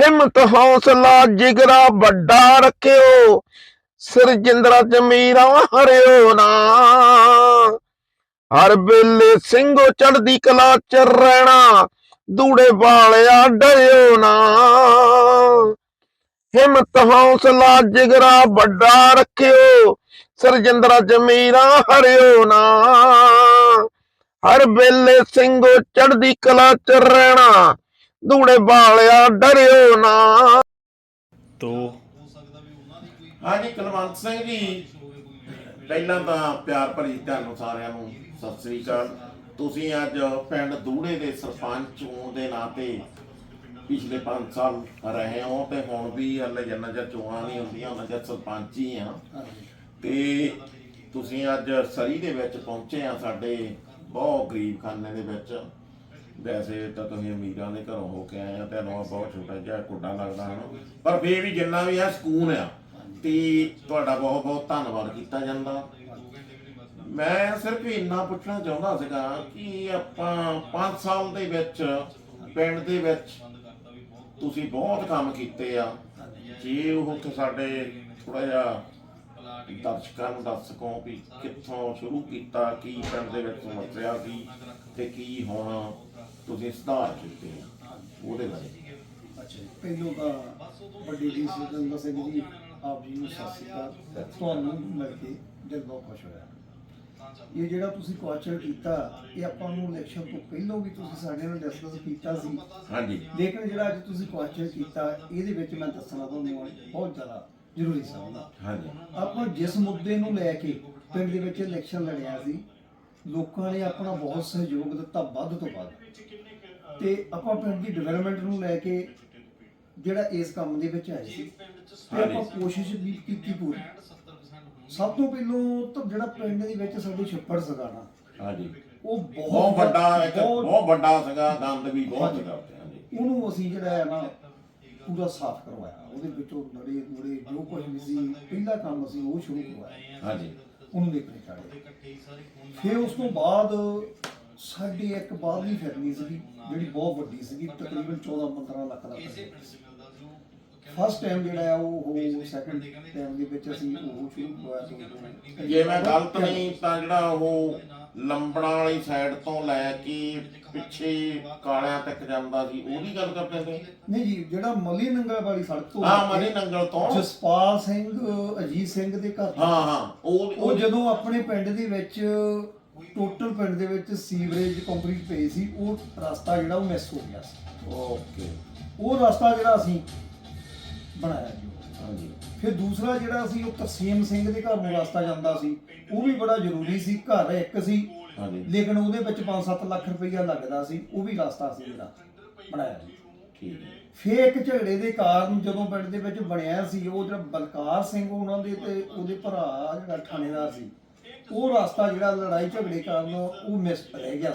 ਹਿੰਮਤ, ਹੌਸਲਾ, ਜਿਗਰਾ ਵੱਡਾ ਰੱਖਿਓ। ਸਰਜਿੰਦਰਾ ਜਮੀਰਾ ਹਰਿਓ ਨਾ। ਹਰ ਵੇਲੇ ਸਿੰਘੋ ਚੜਦੀ ਕਲਾ ਚ ਰਹਿਣਾ, ਦੂੜੇ ਵਾਲਿਆ ਡਰਿਓ ਨਾ। ਹਿੰਮਤ, ਹੌਸਲਾ, ਜਿਗਰਾ ਵੱਡਾ ਰੱਖਿਓ, ਸਰਜਿੰਦਰਾ ਜਮੀਰਾ ਹਰਿਓ ਨਾ। ਹਰ ਵੇਲੇ ਸਿੰਘੋ ਚੜਦੀ ਕਲਾ ਚ ਰਹਿਣਾ ਦੂੜੇ ਵਾਲਿਆ ਡਰਿਓ ਨਾ। ਤੋ ਹਾਂਜੀ ਕੁਲਵੰਤ ਸਿੰਘ ਜੀ ਪਹਿਲਾਂ ਤਾਂ ਪਿਆਰ ਭਰੀ ਤੁਹਾਨੂੰ ਸਾਰਿਆਂ ਨੂੰ ਸਤਿ ਸ੍ਰੀ ਅਕਾਲ। ਤੁਸੀਂ ਅੱਜ ਪਿੰਡ ਦੂੜੇ ਦੇ ਸਰਪੰਚ ਹੋਣ ਦੇ ਨਾਤੇ ਪਿਛਲੇ 5 ਸਾਲ ਰਹੇ ਹੋ ਤੇ ਹੁਣ ਵੀ ਹਲੇ ਜਿੰਨਾ ਚਿਰ ਚੋਣਾਂ ਨਹੀਂ ਹੁੰਦੀਆਂ ਉਹਨਾਂ ਚਿਰ ਸਰਪੰਚ ਹੀ ਆ। ਤੇ ਤੁਸੀਂ ਅੱਜ ਸਰੀ ਦੇ ਵਿੱਚ ਪਹੁੰਚੇ ਆ ਸਾਡੇ ਬਹੁਤ ਗਰੀਬ ਖਾਨੇ ਦੇ ਵਿੱਚ। ਵੈਸੇ ਤਾਂ ਤੁਸੀਂ ਅਮੀਰਾਂ ਦੇ ਘਰੋਂ ਹੋ ਕੇ ਆਏ ਆ, ਤੁਹਾਨੂੰ ਆਹ ਬਹੁਤ ਛੋਟਾ ਜਿਹਾ ਕੁੱਡਾ ਲੱਗਦਾ ਹਨ। ਪਰ ਫੇਰ ਵੀ ਜਿੰਨਾ ਵੀ ਆ, ਸਕੂਨ ਆ। ਤੇ ਤੁਹਾਡਾ ਬਹੁਤ ਬਹੁਤ ਧੰਨਵਾਦ ਕੀਤਾ ਜਾਂਦਾ। ਮੈਂ ਸਿਰਫ ਇੰਨਾ ਪੁੱਛਣਾ ਚਾਹੁੰਦਾ ਸੀਗਾ ਕਿ ਆਪਾਂ 5 ਸਾਲ ਦੇ ਵਿੱਚ, ਪਿੰਡ ਦੇ ਵਿੱਚ ਤੁਸੀਂ ਬਹੁਤ ਕੰਮ ਕੀਤੇ ਆ। ਜੇ ਉਹ ਕਿ ਸਾਡੇ ਥੋੜਾ ਜਿਹਾ ਦਰਸ਼ਕਾਂ ਨੂੰ ਦੱਸ ਸਕੋ ਵੀ ਕਿੱਥੋਂ ਸ਼ੁਰੂ ਕੀਤਾ, ਕੀ ਪਿੰਡ ਦੇ ਵਿੱਚ ਸਮੱਸਿਆ ਸੀ ਤੇ ਕੀ ਹੁਣ। ਤੁਸੀਂ ਸੁਧਾਰ ਕੀਤੇ ਆ, ਉਹਦੇ ਬਾਰੇ। ਅੱਛਾ ਜੀ। ਪਹਿਲੋਂ ਤਾਂ ਵੱਡੀ ਜੀ ਸੁਰਿੰਦਰ ਸਿੰਘ ਜੀ ਆਪ ਜੀ ਨੂੰ ਸਤਿ ਸ਼੍ਰੀ ਅਕਾਲ। ਤੁਹਾਨੂੰ ਮਿਲ ਕੇ ਦਿਲ ਬਹੁਤ ਖੁਸ਼ ਹੋਇਆ। ਇਹ ਜਿਹੜਾ ਤੁਸੀਂ ਕੁਐਸਚਨ ਕੀਤਾ ਇਹ ਆਪਾਂ ਨੂੰ ਇਲੈਕਸ਼ਨ ਤੋਂ ਪਹਿਲਾਂ ਵੀ ਤੁਸੀਂ ਸਾਡੇ ਨਾਲ ਡਿਸਕਸ ਕੀਤਾ ਸੀ। ਹਾਂਜੀ। ਲੇਕਿਨ ਜਿਹੜਾ ਅੱਜ ਤੁਸੀਂ ਕੁਐਸਚਨ ਕੀਤਾ ਇਹਦੇ ਵਿੱਚ ਮੈਂ ਦੱਸਣਾ ਤੁਹਾਨੂੰ ਬਹੁਤ ਜ਼ਿਆਦਾ ਜ਼ਰੂਰੀ ਸਮਝਦਾ ਹਾਂਜੀ। ਆਪਾਂ ਜਿਸ ਮੁੱਦੇ ਨੂੰ ਲੈ ਕੇ ਪਿੰਡ ਦੇ ਵਿੱਚ ਇਲੈਕਸ਼ਨ ਲੜਿਆ ਸੀ ਲੋਕਾਂ ਨੇ ਆਪਣਾ ਬਹੁਤ ਸਹਿਯੋਗ ਦਿੱਤਾ ਵੱਧ ਤੋਂ ਵੱਧ। ਤੇ ਆਪਾਂ ਪਿੰਡ ਦੀ ਡਿਵੈਲਪਮੈਂਟ ਨੂੰ ਲੈ ਕੇ ਜਿਹੜਾ ਇਸ ਕੰਮ ਦੇ ਵਿੱਚ ਆਏ ਸੀ ਤੇ ਆਪਾਂ ਕੋਸ਼ਿਸ਼ ਵੀ ਕੀਤੀ ਪੂਰੀ। ਸਭ ਤੋਂ ਪਹਿਲਾਂ ਤਾਂ ਜਿਹੜਾ ਪਿੰਡ ਦੇ ਵਿੱਚ ਸਾਡੇ ਛੱਪੜ ਸਗਾਣਾ ਹਾਂਜੀ। ਉਹ ਬਹੁਤ ਵੱਡਾ ਇੱਕ ਬਹੁਤ- ਵੱਡਾ ਸੀਗਾ ਗੰਦ ਵੀ ਬਹੁਤ ਹਾਂਜੀ। ਉਹਨੂੰ ਅਸੀਂ ਜਿਹੜਾ ਹੈ ਨਾ ਪੂਰਾ ਸਾਫ਼ ਕਰਵਾਇਆ। ਉਹਦੇ ਵਿੱਚੋਂ ਨੜੇ ਨੂੜੇ ਜੋ ਕੁਝ ਵੀ ਸੀ ਪਹਿਲਾ ਕੰਮ ਅਸੀਂ ਉਹ ਸ਼ੁਰੂ ਕਰਵਾਇਆ। ਹਾਂਜੀ। ਉਹਨੂੰ ਦੇਖਣੇ ਚਾਹੀਦੇ ਫਿਰ ਉਸ ਤੋਂ ਬਾਅਦ ਸਾਡੀ ਇੱਕ ਬਾਹਰਲੀ ਫੈਮਿਲੀ ਸੀਗੀ ਜਿਹੜੀ ਬਹੁਤ ਵੱਡੀ ਸੀਗੀ ਤਕਰੀਬਨ 14 15 ਲੱਖ ਦਾ ਫਸਟ ਟਾਈਮ ਜਿਹੜਾ ਆ ਉਹ ਸੈਕੰਡ ਟਾਈਮ ਦੇ ਵਿੱਚ ਅਸੀਂ ਉਹ ਸ਼ੁਰੂ ਕਰਵਾਇਆ ਤੋਂ ਜੇ ਮੈਂ ਗਲਤ ਨਹੀਂ ਤਾਂ ਜਿਹੜਾ ਉਹ ਲੰਬੜਾਂ ਵਾਲੀ ਸਾਈਡ ਤੋਂ ਲੈ ਕੇ ਪਿੱਛੇ ਕਾਲਿਆਂ ਤੱਕ ਜਾਂਦਾ ਸੀ ਉਹਦੀ ਗੱਲ ਕਰਦੇ ਸੀ ਨਹੀਂ ਜੀ ਜਿਹੜਾ ਮਲੀ ਨੰਗਲ ਵਾਲੀ ਸੜਕ ਤੋਂ ਹਾਂ ਮਨੀ ਨੰਗਲ ਤੋਂ। ਜਸਪਾਲ ਸਿੰਘ ਅਜੀਤ ਸਿੰਘ ਦੇ ਘਰ ਤੋਂ। ਹਾਂ ਹਾਂ। ਉਹ ਉਹ ਜਦੋਂ ਆਪਣੇ ਪਿੰਡ ਦੇ ਵਿੱਚ ਟੋਟਲ ਪਿੰਡ ਦੇ ਵਿੱਚ ਸੀਵਰੇਜ ਕੰਕਰੀਟ ਪਈ ਸੀ ਉਹ ਰਸਤਾ ਜਿਹੜਾ ਉਹ ਮਿਸ ਹੋ ਗਿਆ ਸੀ। ਓਕੇ। ਉਹ ਰਸਤਾ ਜਿਹੜਾ ਅਸੀਂ ਬਣਾਇਆ ਜੀ ਹਾਂਜੀ। ਫਿਰ ਦੂਸਰਾ ਜਿਹੜਾ ਸੀ ਉਹ ਤਰਸੀਮ ਸਿੰਘ ਦੇ ਘਰ ਨੂੰ ਰਸਤਾ ਜਾਂਦਾ ਸੀ। ਉਹ ਵੀ ਬੜਾ ਜ਼ਰੂਰੀ ਸੀ ਘਰ ਇੱਕ ਸੀ। ਹਾਂਜੀ। ਲੇਕਿਨ ਉਹਦੇ ਵਿੱਚ 5-7 ਲੱਖ ਰੁਪਈਆ ਲੱਗਦਾ ਸੀ ਉਹ ਵੀ ਰਸਤਾ ਸੀ ਜਿਹੜਾ ਬਣਾਇਆ ਜੀ। ਠੀਕ ਹੈ। ਫਿਰ ਇੱਕ ਝਗੜੇ ਦੇ ਕਾਰਨ ਜਦੋਂ ਪਿੰਡ ਦੇ ਵਿੱਚ ਬਣਿਆ ਸੀ ਉਹ ਜਿਹੜਾ ਬਲਕਾਰ ਸਿੰਘ ਉਹਨਾਂ ਦੇ ਤੇ ਉਹਦੇ ਭਰਾ ਜਿਹੜਾ ਥਾਣੇਦਾਰ ਸੀ ਉਹ ਰਸਤਾ ਜਿਹੜਾ ਲੜਾਈ ਝਗੜੇ ਕਾਰਨ ਉਹ ਮਿਸ ਰਹਿ ਗਿਆ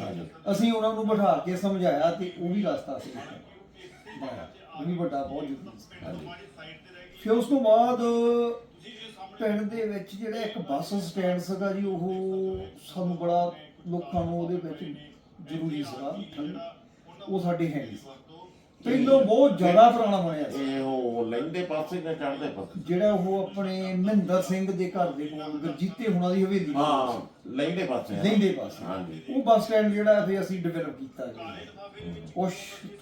ਹਾਂਜੀ। ਅਸੀਂ ਉਹਨਾਂ ਨੂੰ ਬਿਠਾ ਕੇ ਸਮਝਾਇਆ ਤੇ ਉਹ ਵੀ ਰਸਤਾ ਸੀ। ਬਣਾਇਆ। ਉਹ ਵੀ ਵੱਡਾ ਬਹੁਤ ਜ਼ਰੂਰੀ ਸੀ ਹਾਂਜੀ। ਫਿਰ ਉਸ ਤੋਂ ਬਾਅਦ ਪਿੰਡ ਦੇ ਵਿੱਚ ਜਿਹੜਾ ਇੱਕ ਬੱਸ ਸਟੈਂਡ ਸੀਗਾ ਜੀ, ਉਹ ਸਾਨੂੰ ਬੜਾ ਲੋਕਾਂ ਨੂੰ ਉਹਦੇ ਵਿੱਚ ਜ਼ਰੂਰੀ ਸੀਗਾ। ਉਹ ਸਾਡੇ ਹੈ ਨਹੀਂ ਪਹਿਲੋਂ ਬਹੁਤ ਜ਼ਿਆਦਾ ਪੁਰਾਣਾ ਬਣਿਆ ਸੀ। ਇਹ ਉਹ ਲੈਂਦੇ ਪਾਸੇ ਜਾਂ ਚੜ੍ਹਦੇ ਪਾਸੇ? ਜਿਹੜਾ ਉਹ ਆਪਣੇ ਮਹਿੰਦਰ ਸਿੰਘ ਦੇ ਘਰ ਦੇ ਕੋਲ ਗੁਰਜੀਤੇ ਹੁਣਾਂ ਦੀ ਹਵੇਲੀ ਹਾਂ ਲੈਂਦੇ ਪਾਸੇ ਲੈਂਦੇ ਪਾਸੇ। ਹਾਂਜੀ। ਉਹ ਬੱਸ ਸਟੈਂਡ ਜਿਹੜਾ ਫਿਰ ਅਸੀਂ ਡਿਵੈਲਪ ਕੀਤਾ ਜੀ। ਕੁਛ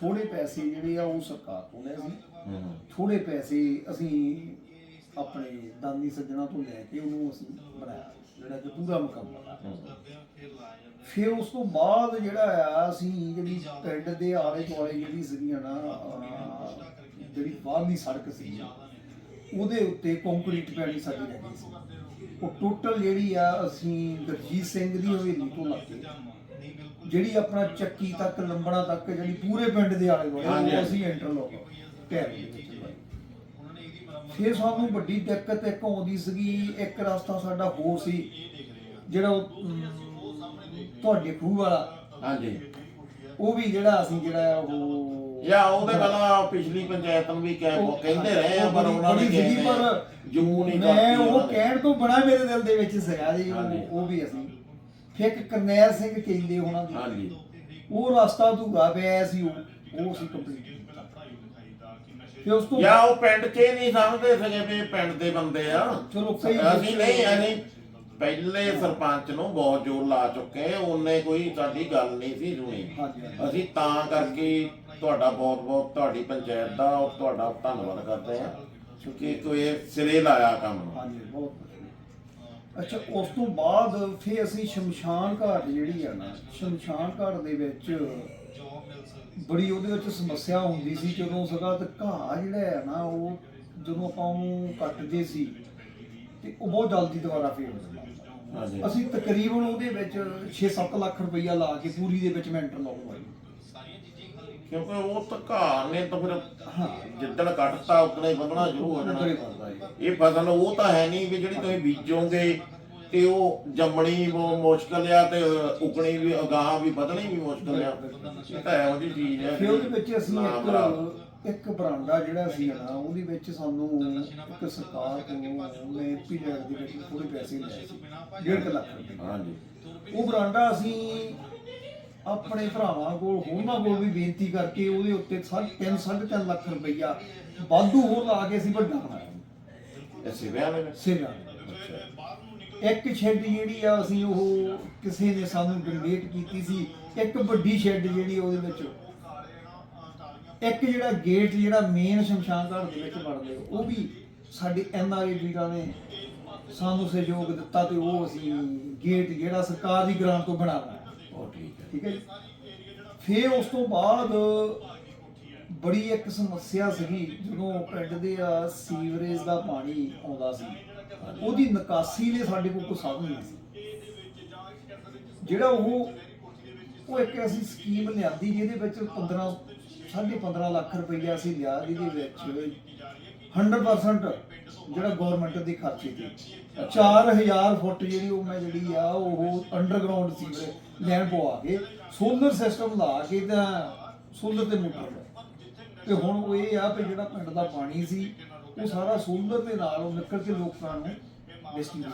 ਥੋੜੇ ਪੈਸੇ ਜਿਹੜੇ ਆ ਉਹ ਸਰਕਾਰ ਤੋਂ ਲਏ ਸੀ ਥੋੜੇ ਪੈਸੇ ਅਸੀਂ ਆਪਣੇ ਦਾਨੀ ਸੱਜਣਾ ਤੋਂ ਲੈ ਕੇ ਉਹਨੂੰ ਅਸੀਂ ਬਣਾਇਆ ਜਿਹੜਾ ਕਿ ਪੂਰਾ ਮੁਕੰਮਲ ਆ। ਫਿਰ ਉਸ ਤੋਂ ਬਾਅਦ ਜਿਹੜਾ ਆ ਅਸੀਂ ਜਿਹੜੀ ਪਿੰਡ ਦੇ ਆਲੇ ਦੁਆਲੇ ਜਿਹੜੀ ਸੀਗੀਆਂ ਨਾ ਜਿਹੜੀ ਬਾਹਰਲੀ ਸੜਕ ਸੀ ਉਹਦੇ ਉੱਤੇ ਕੰਕਰੀਟ ਪੈਣੀ ਸਾਡੀ ਰਹਿ ਗਈ ਸੀ। ਉਹ ਟੋਟਲ ਜਿਹੜੀ ਆ ਅਸੀਂ ਗੁਰਜੀਤ ਸਿੰਘ ਦੀ ਹਵੇਲੀ ਤੋਂ ਲੱਗ ਕੇ ਜਿਹੜੀ ਆਪਣਾ ਚੱਕੀ ਤੱਕ ਲੰਬੜਾ ਤੱਕ ਜਿਹੜੀ ਪੂਰੇ ਪਿੰਡ ਦੇ ਆਲੇ ਦੁਆਲੇ ਉਹ। ਅਸੀਂ ਇੰਟਰਲੋਕ ਟੈਰ ਫਿਰ ਸਾਨੂੰ ਵੱਡੀ ਦਿੱਕਤ ਇੱਕ ਆਉਂਦੀ ਸੀਗੀ ਇੱਕ ਰਸਤਾ ਸਾਡਾ ਹੋਰ ਸੀ ਜਿਹੜਾ ਤੁਹਾਡੇ ਖੂਹ ਵਾਲਾ। ਹਾਂਜੀ। ਉਹ ਵੀ ਜਿਹੜਾ ਅਸੀਂ ਜਿਹੜਾ ਉਹ ਯਾ ਉਹਦੇ ਪਹਿਲਾਂ ਪਿਛਲੀ ਪੰਚਾਇਤ ਨੂੰ ਵੀ ਕਹਿ ਕਹਿੰਦੇ ਰਹੇ ਆ ਪਰ ਉਹ ਉਹਨਾਂ ਨੇ ਬੜੀ ਕਿਸੇ ਪਰ ਜੂ ਨਹੀਂ ਮੈਂ ਉਹ। ਕਹਿਣ ਤੋਂ ਬਣਾ ਮੇਰੇ ਦਿਲ ਦੇ ਵਿੱਚ ਸੀਗਾ ਜੀ। ਉਹ ਵੀ ਅਸੀਂ। ਫਿਰ ਕਰਨੈਲ ਸਿੰਘ ਕਹਿੰਦੇ ਉਹਨਾਂ ਦੀ। ਹਾਂਜੀ। ਉਹ ਰਸਤਾ ਅਧੂਰਾ ਪਿਆ ਸੀ ਉਹ ਉਹ ਅਸੀਂ ਕੰਪਲੀਟ ਕੀਤਾ ਫਿਰ ਉਸ ਤੋਂ ਜਾਂ ਉਹ ਪਿੰਡ 'ਚ ਨਹੀਂ ਸਮਝਦੇ ਸੀਗੇ ਵੀ ਪਿੰਡ ਦੇ ਬੰਦੇ ਆ। ਚਲੋ ਅਸੀਂ ਨਹੀਂ ਅਸੀਂ ਪਹਿਲੇ ਸਰਪੰਚ ਨੂੰ ਬਹੁਤ ਜ਼ੋਰ ਲਾ ਚੁੱਕੇ ਉਹਨੇ ਕੋਈ ਸਾਡੀ ਗੱਲ ਨਹੀਂ ਸੀ ਸੁਣੀ। ਹਾਂਜੀ ਹਾਂਜੀ। ਅਸੀਂ ਤਾਂ ਕਰਕੇ ਤੁਹਾਡਾ ਬਹੁਤ ਬਹੁਤ ਤੁਹਾਡੀ ਪੰਚਾਇਤ ਦਾ ਔਰ ਤੁਹਾਡਾ ਧੰਨਵਾਦ ਕਰਦੇ ਹਾਂ ਕਿਉਂਕਿ ਕੋਈ ਸਿਰੇ ਲਾਇਆ ਕੰਮ ਨੂੰ। ਹਾਂਜੀ ਬਹੁਤ ਵਧੀਆ। ਅੱਛਾ ਉਸ ਤੋਂ ਬਾਅਦ ਫਿਰ ਅਸੀਂ ਸ਼ਮਸ਼ਾਨ ਘਾਟ ਜਿਹੜੀ ਆ ਨਾ ਸ਼ਮਸ਼ਾਨ ਘਾਟ ਦੇ ਵਿੱਚ ਬੜੀ ਉਹਦੇ ਵਿੱਚ ਸਮੱਸਿਆ ਹੁੰਦੀ ਸੀ ਜਦੋਂ ਸਗਾ ਤੇ ਘਾਹ ਜਿਹੜਾ ਹੈ ਨਾ ਉਹ ਜਦੋਂ ਆਪਾਂ ਉਹਨੂੰ ਕੱਟਦੇ ਸੀ ਤੇ ਉਹ ਬਹੁਤ ਜਲਦੀ ਦੁਬਾਰਾ ਫੇਰ ਹੋ ਜਾਂਦਾ। ਹਾਂਜੀ। ਅਸੀਂ ਤਕਰੀਬਨ ਉਹਦੇ ਵਿੱਚ 6-7 ਲੱਖ ਰੁਪਈਆ ਲਾ ਕੇ ਪੂਰੀ ਦੇ ਵਿੱਚ ਮੈਂ ਇੰਟਰਲੌਕ ਲਵਾਈ ਕਿਉਂਕਿ ਉਹ ਤਾਂ ਘਾਹ ਨੇ ਤਾਂ ਫਿਰ ਜਿੱਦਣ ਕੱਟਤਾ ਉਦੋਂ ਹੀ ਵਧਣਾ ਸ਼ੁਰੂ ਹੋ ਜਾਣਾ। ਇਹ ਫਸਲ ਉਹ ਤਾਂ ਹੈ ਨਹੀਂ ਵੀ ਜਿਹੜੀ ਤੁਸੀਂ ਬੀਜੋਗੇ ਤੇ ਉਹ ਜੰਮਣੀ ਉਹ ਮੁਸ਼ਕਲ ਆ ਤੇ ਉਗਣੀ ਵੀ ਅਗਾਹ ਵੀ ਵਧਣੀ ਵੀ ਮੁਸ਼ਕਲ ਆ। ਇਹ ਤਾਂ ਇਹੋ ਜਿਹੀ ਚੀਜ਼ ਹੈ ਫਿਰ ਉਹਦੇ ਵਿੱਚ ਅਸੀਂ। ਇੱਕ ਇੱਕ ਬਰਾਂਡਾ ਜਿਹੜਾ ਸੀ ਨਾ ਉਹਦੇ ਵਿੱਚ ਸਾਨੂੰ ਇੱਕ ਸਰਕਾਰ ਕੋਲੋਂ ਉਹਨੇ ਪੀਰੀਅਡ ਦੇ ਵਿੱਚ ਥੋੜੇ ਪੈਸੇ ਲਏ ਸੀ 1.5 ਲੱਖ ਰੁਪਏ। ਹਾਂਜੀ। ਉਹ ਬਰਾਂਡਾ ਅਸੀਂ ਆਪਣੇ ਭਰਾਵਾਂ ਕੋਲ ਹੋਰਨਾਂ ਕੋਲ ਵੀ ਬੇਨਤੀ ਕਰਕੇ ਉਹਦੇ ਉੱਤੇ 3 3.5 ਲੱਖ ਰੁਪਈਆ ਵਾਧੂ ਹੋਰ ਲਾ ਕੇ ਅਸੀਂ ਵੱਡਾ ਬਣਾਇਆ। ਇਹ ਸਿਵਿਆਂ ਵਿੱਚ ਸਿਰਾਂ ਇੱਕ ਸ਼ੈੱਡ ਜਿਹੜੀ ਆ ਅਸੀਂ ਉਹ ਕਿਸੇ ਨੇ ਸਾਨੂੰ ਡੋਨੇਟ ਕੀਤੀ ਸੀ ਇੱਕ ਵੱਡੀ ਸ਼ੈੱਡ ਜਿਹੜੀ ਉਹਦੇ ਵਿੱਚ ਇੱਕ ਜਿਹੜਾ ਗੇਟ ਜਿਹੜਾ ਮੇਨ ਸ਼ਮਸ਼ਾਨ ਘਾਟ ਦੇ ਵਿੱਚ ਬਣਦੇ ਉਹ ਵੀ ਸਾਡੇ ਐਨ ਆਰ ਆਈ ਵੀਰਾਂ ਨੇ। ਸਾਨੂੰ ਸਹਿਯੋਗ ਦਿੱਤਾ ਤੇ ਉਹ ਅਸੀਂ ਗੇਟ ਜਿਹੜਾ ਸਰਕਾਰ ਦੀ ਗ੍ਰਾਂਟ ਤੋਂ ਬਣਾਉਣਾ ਉਹ ਠੀਕ ਹੈ। ਠੀਕ ਹੈ ਫਿਰ ਉਸ ਤੋਂ ਬਾਅਦ ਬੜੀ ਇੱਕ ਸਮੱਸਿਆ ਸੀਗੀ ਜਦੋਂ ਪਿੰਡ ਦੇ ਆ ਸੀਵਰੇਜ ਦਾ ਪਾਣੀ ਆਉਂਦਾ ਸੀ। ਉਹਦੀ ਨਿਕਾਸੀ ਲਈ ਸਾਡੇ ਕੋਲ ਕੋਈ ਸਾਧਨ ਨਹੀਂ ਸੀ। ਜਿਹੜਾ ਉਹ ਉਹ ਇੱਕ ਅਸੀਂ ਸਕੀਮ ਲਿਆਂਦੀ ਜਿਹਦੇ ਵਿੱਚ 15 15.5 ਲੱਖ ਰੁਪਈਆ ਅਸੀਂ ਲਿਆ ਜਿਹਦੇ ਵਿੱਚ। 100% ਜਿਹੜਾ ਗਵਰਨਮੈਂਟ ਦੇ ਖਰਚੇ ਤੇ 4000 ਫੁੱਟ ਜਿਹੜੀ ਉਹ ਮੈਂ ਜਿਹੜੀ ਆ ਉਹ ਅੰਡਰਗਰਾਉਂਡ ਸੀਵਰੇਜ ਲੈਣ ਪਵਾ ਕੇ ਸੋਲਰ ਸਿਸਟਮ ਲਾ ਕੇ ਤਾਂ ਸੋਲਰ ਤੇ ਮੋਟਰ ਤੇ ਹੁਣ ਉਹ ਇਹ ਆ ਵੀ ਜਿਹੜਾ ਪਿੰਡ ਦਾ ਪਾਣੀ ਸੀ ਉਹ ਸਾਰਾ ਸੋਲਰ ਦੇ ਨਾਲ ਉਹ ਨਿਕਲ ਕੇ ਲੋਕਾਂ ਨੂੰ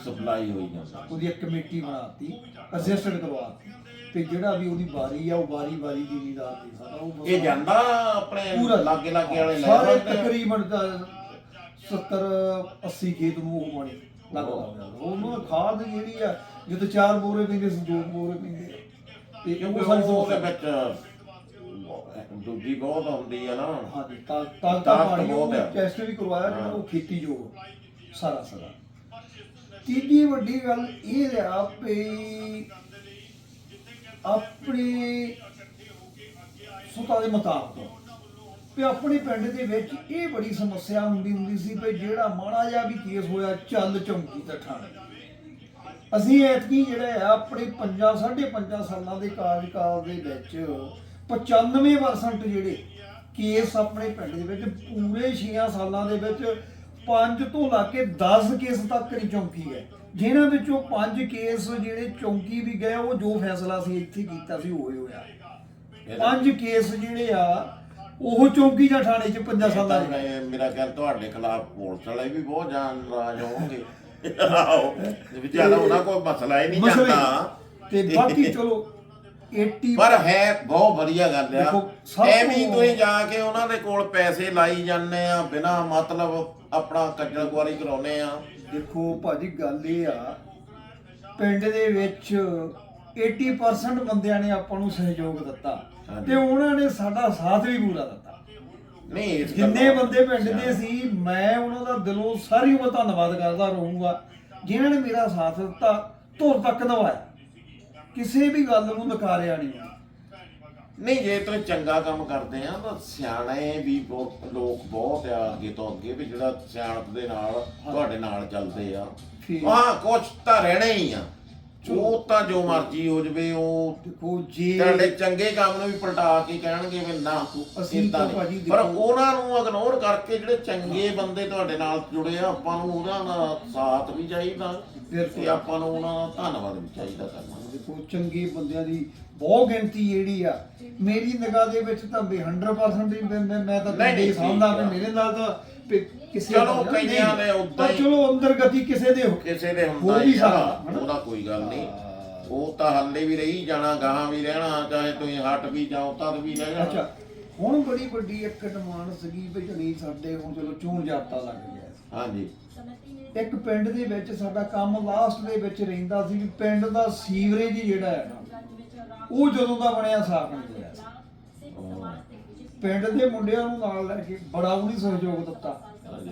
ਸਪਲਾਈ ਹੋਈ ਜਾਂਦਾ। ਉਹਦੀ ਇੱਕ ਕਮੇਟੀ ਬਣਾਤੀ ਅਸਿਸਟੈਂਟ ਕਰਵਾਤੀ। ਤੇ ਜਿਹੜਾ ਵੀ ਉਹਦੀ ਵਾਰੀ ਆ ਉਹ ਵਾਰੀ ਵਾਰੀ ਜ਼ਿਮੀਦਾਰ ਦੀ ਸਾਡਾ ਉਹ ਇਹ ਜਾਂਦਾ ਆਪਣੇ ਪੂਰਾ ਲਾਗੇ ਲਾਗੇ ਵਾਲੇ ਲੈ ਸਾਰੇ ਆ? ਤਕਰੀਬਨ 70 80 ਖੇਤ ਨੂੰ ਉਹ ਪਾਣੀ ਲੱਗਦਾ ਉਹਨੂੰ ਖਾਦ ਜਿਹੜੀ ਆ ਜਦੋਂ ਚਾਰ ਬੋਰੇ ਪੈਂਦੇ ਸੀ ਦੋ ਬੋਰੇ ਪੈਂਦੇ ਤੇ ਕਿਉਂਕਿ ਉਹ ਸਾਰੀ ਉਹਦੇ ਸਮੱਸਿਆ। ਵਿੱਚ ਦੂਜੀ ਬਹੁਤ ਆਉਂਦੀ ਆ ਨਾ। ਹਾਂਜੀ ਤਾਂ ਤਾਂ ਤਾਂ ਤਾਕਤ ਪਾਣੀ ਬਹੁਤ ਹੈ। ਟੈਸਟ ਵੀ ਕਰਵਾਇਆ ਹਾਂ। ਉਹ ਖੇਤੀ ਯੋਗ ਸਾਰਾ ਸਾਰਾ। ਤੀਜੀ ਵੱਡੀ ਗੱਲ ਇਹ ਲਿਆ ਵੀ ਆਪਣੇ ਸੁਤਾ ਦੇ ਮੁਤਾਬਕ ਵੀ ਆਪਣੇ ਪਿੰਡ ਦੇ ਵਿੱਚ ਇਹ ਬੜੀ ਸਮੱਸਿਆ ਹੁੰਦੀ ਹੁੰਦੀ ਸੀ ਵੀ ਜਿਹੜਾ ਮਾੜਾ ਜਿਹਾ ਵੀ ਕੇਸ ਹੋਇਆ ਚੱਲ ਚੌਂਕੀ ਤੇ ਠਾਣੇ। ਅਸੀਂ ਐਤਕੀ ਜਿਹੜਾ ਆ ਆਪਣੇ ਪੰਜਾਂ, ਸਾਢੇ ਪੰਜਾਂ ਸਾਲਾਂ ਦੇ ਕਾਰਜਕਾਲ ਦੇ ਵਿੱਚ 95% ਜਿਹੜੇ ਕੇਸ ਆਪਣੇ ਪਿੰਡ ਦੇ ਵਿੱਚ ਪੂਰੇ 6 ਸਾਲਾਂ ਦੇ ਵਿੱਚ 5 ਤੋਂ ਲਾ ਕੇ 10 ਕੇਸ ਤੱਕ ਨਹੀਂ ਚੌਂਕੀ ਹੈ। ਜਿਨ੍ਹਾਂ ਵਿੱਚੋਂ 5 ਕੇਸ ਜਿਹੜੇ ਚੌਂਕੀ ਵੀ ਗਏ ਉਹ ਜੋ ਫੈਸਲਾ ਸੀ ਇੱਥੇ ਕੀਤਾ ਸੀ ਹੋਏ ਹੋਇਆ। ਪੰਜ ਕੇਸ ਜਿਹੜੇ ਆ ਉਹ ਚੌਂਕੀ ਜਾਂ ਥਾਣੇ 'ਚ ਪੰਜਾਂ ਸਾਲਾਂ ਦੇ ਮੈਂ ਮੇਰਾ ਕਹਿ ਤੁਹਾਡੇ ਖਿਲਾਫ ਪੁਲਿਸ ਵਾਲੇ ਵੀ ਬਹੁਤ ਜਾਨ ਨਾਰਾਜ਼ ਹੋਣਗੇ। ਵਿਚਾਰਾ ਉਹਨਾਂ ਕੋਈ ਮਸਲਾ ਹੀ ਨਹੀਂ ਜਾਂਦਾ। ਤੇ ਬਾਕੀ ਚਲੋ 80 ਪਰ ਹੈ ਬਹੁਤ ਵਧੀਆ ਗੱਲ ਆ। ਐਵੇਂ ਤੁਸੀਂ ਜਾ ਕੇ ਉਹਨਾਂ ਦੇ ਕੋਲ ਪੈਸੇ ਲਾਈ ਜਾਂਦੇ ਆ ਬਿਨਾ ਮਤਲਬ ਆਪਣਾ ਕੱਜਲ ਕੁਆਰੀ ਕਰਾਉਨੇ ਆ। ਦੇਖੋ ਭਾਜੀ ਗੱਲ ਇਹ ਆ ਪਿੰਡ ਦੇ ਵਿੱਚ 80% ਬੰਦਿਆਂ ਨੇ ਆਪਾਂ ਨੂੰ ਸਹਿਯੋਗ ਦਿੱਤਾ। ਤੇ ਉਹਨਾਂ ਨੇ ਸਾਡਾ ਸਾਥ ਵੀ ਪੂਰਾ ਦਿੱਤਾ। ਨਹੀਂ ਇਸ ਜਿੰਨੇ ਬੰਦੇ ਪਿੰਡ ਦੇ ਸੀ ਮੈਂ ਉਹਨਾਂ ਦਾ ਦਿਲੋਂ ਸਾਰੀ ਉਮਰ ਧੰਨਵਾਦ ਕਰਦਾ ਰਹੂੰਗਾ ਜਿਨ੍ਹਾਂ ਨੇ ਮੇਰਾ ਸਾਥ ਦਿੱਤਾ ਧੁਰ ਤੱਕ ਨਵਾਇਆ। ਕਿਸੇ ਵੀ ਗੱਲ ਨੂੰ ਨਕਾਰਿਆ ਨਹੀਂ। ਨਹੀਂ ਜੇ ਤੁਸੀਂ ਚੰਗਾ ਕੰਮ ਕਰਦੇ ਆ ਤਾਂ ਸਿਆਣੇ ਵੀ ਬਹੁਤ ਲੋਕ ਬਹੁਤ ਆ ਅੱਗੇ ਤੋਂ ਅੱਗੇ ਵੀ ਜਿਹੜਾ ਸਿਆਣਪ ਦੇ ਨਾਲ ਤੁਹਾਡੇ ਨਾਲ ਚੱਲਦੇ ਆ। ਠੀਕ। ਹਾਂ ਕੁਛ ਤਾਂ ਰਹਿਣੇ ਹੀ ਆ। ਉਹ ਤਾਂ ਜੋ ਮਰਜ਼ੀ ਹੋ ਜਵੇ ਉਹ ਦੇਖੋ ਜੇ ਤੁਹਾਡੇ ਚੰਗੇ ਕੰਮ ਨੂੰ ਵੀ ਪਲਟਾ ਕੇ ਕਹਿਣਗੇ ਵੀ ਨਾ ਅਸੀਂ ਏਦਾਂ ਤਾਂ ਨਹੀਂ। ਭਾਜੀ ਪਰ ਦੇਖੋ- ਉਹਨਾਂ ਨੂੰ ਇਗਨੋਰ ਕਰਕੇ ਜਿਹੜੇ ਚੰਗੇ ਬੰਦੇ ਤੁਹਾਡੇ ਨਾਲ ਜੁੜੇ ਆ ਆਪਾਂ ਨੂੰ ਉਹਨਾਂ ਦਾ ਸਾਥ ਵੀ ਚਾਹੀਦਾ ਬਿਲਕੁਲ। ਤੇ ਆਪਾਂ ਨੂੰ ਉਹਨਾਂ ਦਾ ਧੰਨਵਾਦ ਵੀ ਚਾਹੀਦਾ ਕਰਨਾ। ਦੇਖੋ ਚੰਗੇ ਬੰਦਿਆਂ ਦੀ ਬਹੁਤ ਗਿਣਤੀ ਜਿਹੜੀ ਆ ਮੇਰੀ ਨਿਗਾਹ ਦੇ ਵਿੱਚ ਤਾਂ ਵੀ 100% ਹੀ ਮੈਂ- ਮੈਂ ਮੈਂ ਤਾਂ ਨਹੀਂ, ਨਹੀਂ, ਨਹੀਂ ਸਮਝਦਾ। ਵੀ ਮੇਰੇ ਨਾਲ ਤਾਂ ਵੀ ਕਿਸੇ ਚਲੋ, ਦਾ ਨਹੀਂ। ਕਈਆਂ ਨੇ ਉੱਦਾਂ ਪਰ ਹੀ- ਚਲੋ ਅੰਦਰ ਗਤੀ ਕਿਸੇ ਦੇ ਹੋ ਕਿਸੇ ਦੇ ਹੋ ਹੁੰਦਾ ਵੀ ਹੀ ਆ ਸਕਦਾ, ਹਨਾ? ਉਹਦਾ ਕੋਈ ਗੱਲ ਨਹੀਂ। ਉਹ ਤਾਂ ਹੱਲੇ ਵੀ ਰਹੀ ਜਾਣਾ ਗਾਹਾਂ ਵੀ ਰਹਿਣਾ ਚਾਹੇ ਤੁਸੀਂ ਹਟ ਵੀ ਜਾਓ ਤਦ ਵੀ ਰਹਿਣਾ ਅੱਛਾ ਹੁਣ ਬੜੀ ਵੱਡੀ ਇੱਕ ਡਿਮਾਂਡ ਸੀਗੀ ਵੀ ਜਣੀ ਸਾਡੇ ਹੁਣ ਚਲੋ ਚੋਣ ਜਾਬਤਾ ਲੱਗ ਗਿਆ ਹਾਂਜੀ ਇੱਕ ਪਿੰਡ ਦੇ ਵਿੱਚ ਸਾਡਾ ਕੰਮ ਲਾਸਟ ਦੇ ਵਿੱਚ ਰਹਿੰਦਾ ਸੀ ਵੀ ਪਿੰਡ ਦਾ ਸੀਵਰੇਜ ਹੀ ਜਿਹੜਾ ਹੈ ਨਾ ਉਹ ਜਦੋਂ ਦਾ ਬਣਿਆ ਸਾਫ਼ ਨਹੀਂ ਸੀ। ਪਿੰਡ ਦੇ ਮੁੰਡਿਆਂ ਨੂੰ ਨਾਲ ਲੈ ਕੇ ਬੜਾ ਉਹਨੇ ਸਹਿਯੋਗ ਦਿੱਤਾ।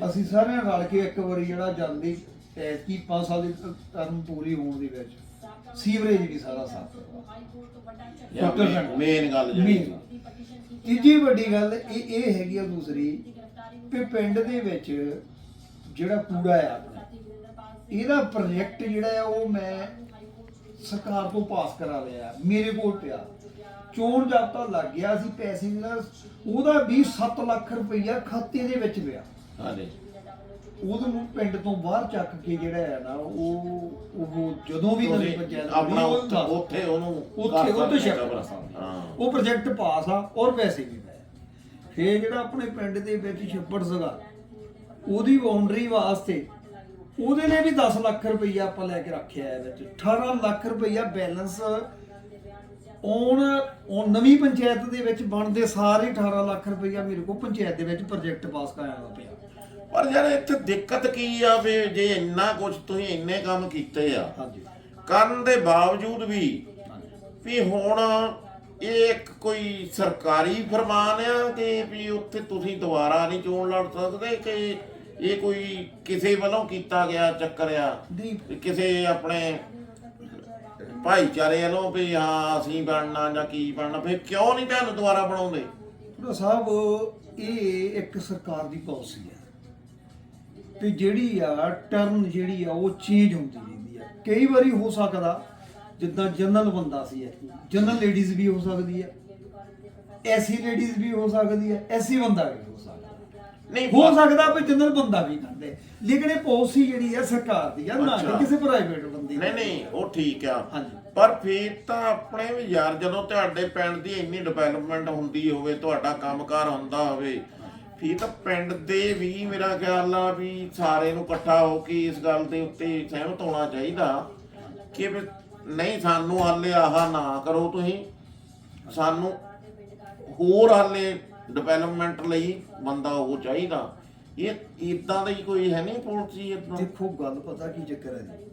ਅਸੀਂ ਸਾਰਿਆਂ ਰਲ ਕੇ ਇੱਕ ਵਾਰੀ ਜਿਹੜਾ ਜਾਂਦੀ ਕੀ 5 ਸਾਲ ਦੀ ਟਰਮ ਪੂਰੀ ਹੋਣ ਦੇ ਵਿੱਚ ਸੀਵਰੇਜ ਵੀ ਸਾਰਾ ਸਾਫ਼ ਕਰਵਾ। ਮੇਨ ਗੱਲ ਜਿਹੜੀ ਤੀਜੀ ਵੱਡੀ ਗੱਲ ਇਹ ਇਹ ਹੈਗੀ ਆ ਦੂਸਰੀ ਕਿ ਪਿੰਡ ਦੇ ਵਿੱਚ ਜਿਹੜਾ ਕੂੜਾ ਆ ਆਪਣਾ ਇਹਦਾ ਪ੍ਰੋਜੈਕਟ ਜਿਹੜਾ ਆ ਉਹ ਮੈਂ ਸਰਕਾਰ ਤੋਂ ਪਾਸ ਕਰਾ ਲਿਆ ਮੇਰੇ ਕੋਲ ਪਿਆ। ਚੋਣ ਜਾਬਤਾ ਲੱਗ ਗਿਆ ਸੀ ਪੈਸੇ ਦਾ ਉਹਦਾ ਵੀ 7 ਲੱਖ ਰੁਪਈਆ ਖਾਤੇ ਦੇ ਵਿੱਚ ਪਿਆ। ਹਾਂਜੀ। ਉਹਨੂੰ ਨੂੰ ਪਿੰਡ ਤੋਂ ਬਾਹਰ ਚੱਕ ਕੇ ਜਿਹੜਾ ਹੈ ਨਾ ਉਹ ਉਹ ਜਦੋਂ ਵੀ ਨਵੀਂ ਪੰਚਾਇਤ ਆਪਣਾ ਉੱਥੇ ਉਹਨੂੰ ਉੱਥੇ ਉੱਥੇ ਹਾਂ। ਉਹ ਪ੍ਰੋਜੈਕਟ ਪਾਸ ਆ ਔਰ ਪੈਸੇ ਵੀ ਪਏ। ਫੇਰ ਜਿਹੜਾ ਆਪਣੇ ਪਿੰਡ ਦੇ ਵਿੱਚ ਛੱਪੜ ਸੀਗਾ ਉਹਦੀ ਬਾਉਂਡਰੀ ਵਾਸਤੇ ਉਹਦੇ ਨੇ ਵੀ 10 ਲੱਖ ਰੁਪਈਆ ਆਪਾਂ ਲੈ ਕੇ ਰੱਖਿਆ ਹੈ ਵਿੱਚ। 18 ਲੱਖ ਰੁਪਈਆ ਬੈਲੈਂਸ ਔਨ ਉਹ ਨਵੀਂ ਪੰਚਾਇਤ ਦੇ ਵਿੱਚ ਬਣਦੇ ਸਾਰੇ 18 ਲੱਖ ਰੁਪਈਆ ਮੇਰੇ ਕੋਲ ਪੰਚਾਇਤ ਦੇ ਵਿੱਚ ਪ੍ਰੋਜੈਕਟ ਪਾਸ ਕਰਾਇਆ ਪਿਆ। ਪਰ ਯਾਰ ਇੱਥੇ ਦਿੱਕਤ ਕੀ ਆ ਵੀ ਜੇ ਇੰਨਾ ਕੁਝ ਤੁਸੀਂ ਇੰਨੇ ਕੰਮ ਕੀਤੇ ਆ ਹਾਂਜੀ। ਕਰਨ ਦੇ ਬਾਵਜੂਦ ਵੀ ਵੀ ਹੁਣ ਇਹ ਇੱਕ ਕੋਈ ਸਰਕਾਰੀ ਫਰਮਾਨ ਆ ਕਿ ਵੀ ਉੱਥੇ ਤੁਸੀਂ ਦੁਬਾਰਾ ਨਹੀਂ ਚੋਣ ਲੜ ਸਕਦੇ ਕਿ ਇਹ ਕੋਈ ਕਿਸੇ ਵੱਲੋਂ ਕੀਤਾ ਗਿਆ ਚੱਕਰ ਆ? ਕਿਸੇ ਆਪਣੇ ਭਾਈਚਾਰੇ ਵੱਲੋਂ ਵੀ ਹਾਂ ਅਸੀਂ ਬਣਨਾ ਜਾਂ ਕੀ ਬਣਨਾ ਫਿਰ ਕਿਉਂ ਨਹੀਂ ਤੁਹਾਨੂੰ ਦੁਬਾਰਾ ਬਣਾਉਂਦੇ? ਡਾਕਟਰ ਸਾਹਿਬ ਇਹ ਇੱਕ ਸਰਕਾਰ ਦੀ ਪਾਲਿਸੀ ਹੈ ਤੇ ਜਿਹੜੀ ਆ ਟਰਨ ਜਿਹੜੀ ਆ ਉਹ ਚੇਂਜ ਹੁੰਦੀ ਰਹਿੰਦੀ ਆ। ਕਈ ਵਾਰੀ ਹੋ ਸਕਦਾ ਜਿੱਦਾਂ ਜਨਰਲ ਬੰਦਾ ਸੀ ਜਨਰਲ ਲੇਡੀਜ਼ ਵੀ ਹੋ ਸਕਦੀ ਹੈ ਐਸੀ ਲੇਡੀਜ਼ ਵੀ ਹੋ ਸਕਦੀ ਹੈ ਐਸੀ ਬੰਦਾ ਵੀ ਹੋ ਸਕਦਾ। ਨਹੀਂ ਹੋ ਸਕਦਾ ਵੀ ਜਨਰਲ ਬੰਦਾ ਵੀ ਕਰਦੇ। ਲੇਕਿਨ ਇਹ ਪਾਲਿਸੀ ਜਿਹੜੀ ਆ ਸਰਕਾਰ ਦੀ ਆ ਨਾ ਕਿ ਅੱਛਾ। ਕਿਸੇ ਪ੍ਰਾਈਵੇਟ ਬੰਦੇ ਦੀ। ਨਹੀਂ ਨਹੀਂ ਉਹ ਠੀਕ ਆ। ਹਾਂਜੀ। ਪਰ ਫਿਰ ਤਾਂ ਆਪਣੇ ਵੀ ਯਾਰ ਜਦੋਂ ਤੁਹਾਡੇ ਪਿੰਡ ਦੀ ਇੰਨੀ ਡਿਵੈਲਪਮੈਂਟ ਹੁੰਦੀ ਹੋਵੇ ਤੁਹਾਡਾ ਕੰਮਕਾਰ ਹੁੰਦਾ ਹੋਵੇ ਫਿਰ ਤਾਂ ਪਿੰਡ ਦੇ ਵੀ ਮੇਰਾ ਖਿਆਲ ਆ ਵੀ ਸਾਰੇ ਨੂੰ ਇਕੱਠਾ ਹੋ ਕੇ ਇਸ ਗੱਲ ਦੇ ਉੱਤੇ ਸਹਿਮਤ ਹੋਣਾ ਚਾਹੀਦਾ ਕਿ ਵੀ ਨਹੀਂ ਸਾਨੂੰ ਹਾਲੇ ਆਹ ਨਾ ਕਰੋ ਤੁਸੀਂ। ਸਾਨੂੰ ਹੋਰ ਹਾਲੇ ਡਿਵੈਲਪਮੈਂਟ ਲਈ ਬੰਦਾ ਉਹ ਚਾਹੀਦਾ। ਇਹ ਇਦਾਂ ਦਾ ਹੀ ਕੋਈ ਹੈ ਨਹੀਂ ਪਾਲਿਸੀ ਇਦਾਂ। ਦੇਖੋ ਗੱਲ ਪਤਾ ਕੀ ਚੱਕਰ ਹੈ ਜੀ।